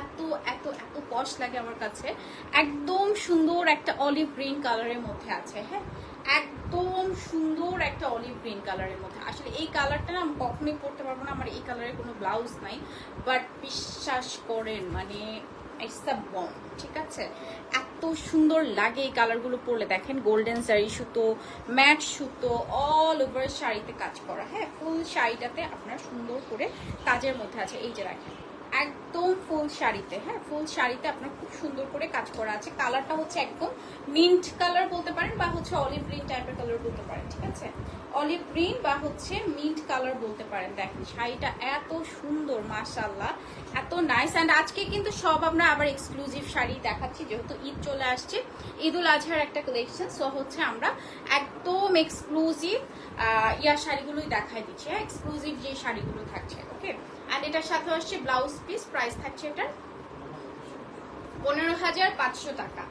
এত এত এত পশ লাগে আমার কাছে। একদম সুন্দর একটা অলিভ গ্রিন কালারের মধ্যে আছে হ্যাঁ? একদম সুন্দর একটা অলিভ গ্রিন কালারের মধ্যে। আসলে এই কালারটা না আমি কখনোই পরতে পারব না। আমার এই কালারের কোনো ব্লাউজ নাই। বাট বিশ্বাস করেন মানে ইটস আ বম ঠিক আছে? এত সুন্দর লাগে এই কালারগুলো পরলে। দেখেন গোল্ডেন শাড়ি সুতো ম্যাট সুতো অল ওভার শাড়িতে কাজ করা হ্যাঁ? ফুল শাড়িটাতে আপনার সুন্দর করে কাজের মধ্যে আছে। এই যে রাখেন একদম ফুল শাড়িতে হ্যাঁ ফুল শাড়িতে আপনার খুব সুন্দর করে কাজ করা আছে। কালারটা হচ্ছে একদম মিন্ট কালার বলতে পারেন বা হচ্ছে অলিভ গ্রিন টাইপের কালার বলতে পারেন, ঠিক আছে? অলিভ গ্রিন বা হচ্ছে মিন্ট কালার বলতে পারেন, দেখেন শাড়িটা এত সুন্দর মাশাল্লাহ এত নাইস অ্যান্ড আজকে কিন্তু সব আমরা আবার এক্সক্লুসিভ শাড়ি দেখাচ্ছি, যেহেতু ঈদ চলে আসছে ঈদ উল আজহার একটা কালেকশন সো হচ্ছে আমরা একদম এক্সক্লুসিভ ইয়ার শাড়িগুলোই দেখাই দিচ্ছি হ্যাঁ এক্সক্লুসিভ যে শাড়িগুলো থাকছে ওকে এটার সাথে আসছে ব্লাউজ পিস প্রাইস থাকছে এটার পনেরো হাজার পাঁচশো টাকা।